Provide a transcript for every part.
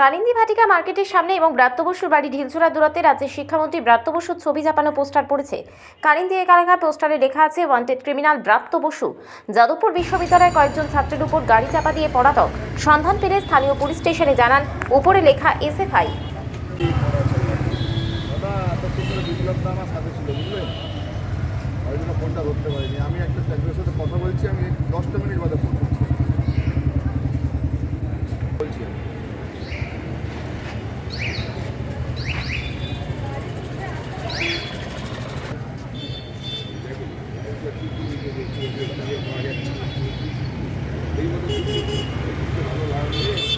কালিন্দী ভাটিকা মার্কেটের সামনে এবং ব্রাত্য বসুর বাড়ি ঢিলছড়া দূরত্বে রাজ্যের শিক্ষামন্ত্রী ব্রাত্য বসুর ছবি চাপানো পোস্টার পড়েছে। কালিন্দী এলাকা পোস্টারে লেখা আছে ওয়ান্টেড ক্রিমিনাল ব্রাত্য বসু। যাদবপুর বিশ্ববিদ্যালয়ের কয়েকজন ছাত্রের উপর গাড়ি চাপা দিয়ে পড়াতক সন্ধান পেলে স্থানীয় পুলিশ স্টেশনে জানান, উপরে লেখা এসএফআই। আমি একটা কথা বলছি, আমি দশটা মিনিট বাদে ফোন এই মতো ভালো লাগছে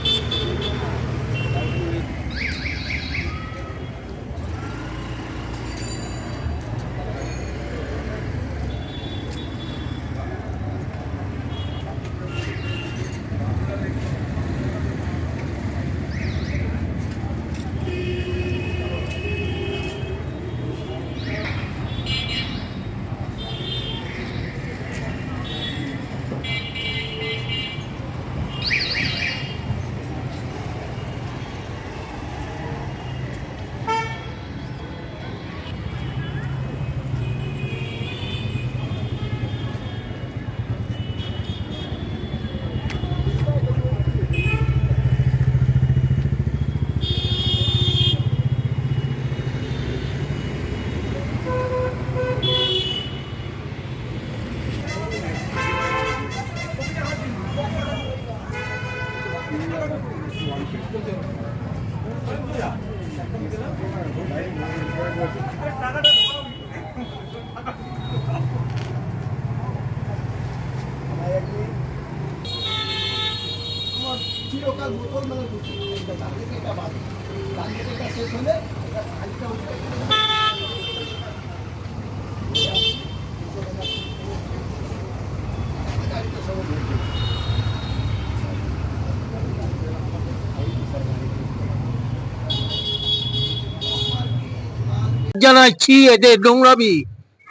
চিরকাল বোতল মেলে দুটি ডান দিকে এটা বাদ ডান দিকে এটা শেষ হলে এটা জানাচ্ছি এদের নোংরামি?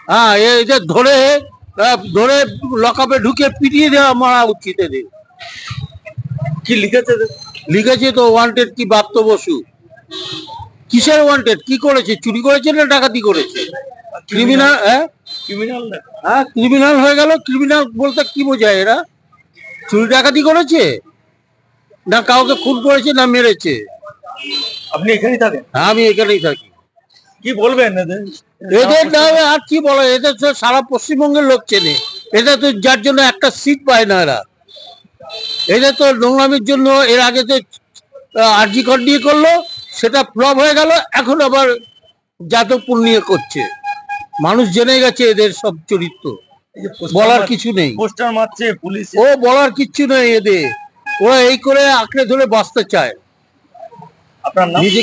হ্যাঁ এদের ধরে ধরে লকাপে ঢুকে পিটিয়ে দেওয়া মারা উচিত এদের। কি লিখেছে লিখেছে তো ওয়ান্টেড কি বাপ্ত বসু? কিসের ওয়ান্টেড কি করেছে? চুরি করেছে না ডাকাতি করেছে? ক্রিমিনাল হ্যাঁ? ক্রিমিনাল হ্যাঁ ক্রিমিনাল হয়ে গেল। ক্রিমিনাল বলতে কি বোঝায় এরা? চুরি ডাকাতি করেছে? না কাউকে খুন করেছে না মেরেছে? আপনি এখানেই থাকেন? হ্যাঁ, আমি এখানেই থাকি। কি বলবেন এদের? এদের নামে আর কি বলে এদের তো সারা পশ্চিমবঙ্গের লোক চেনে। এদের তো যার জন্য একটা সিট পায় না এরা। এদের তো নোংরামির জন্য এর আগে তো আরজি কর নিয়ে করল সেটা ফ্লপ হয়ে গেল এখন আবার যাদবপুর নিয়ে করছে। মানুষ জেনে গেছে এদের সব চরিত্র। বলার কিছু নেই। পোস্টার মারছে পুলিশ। ও বলার কিছু নেই এদের। ওরা এই করে আঁকড়ে ধরে বাঁচতে চায়। আপনার নাম? নিজে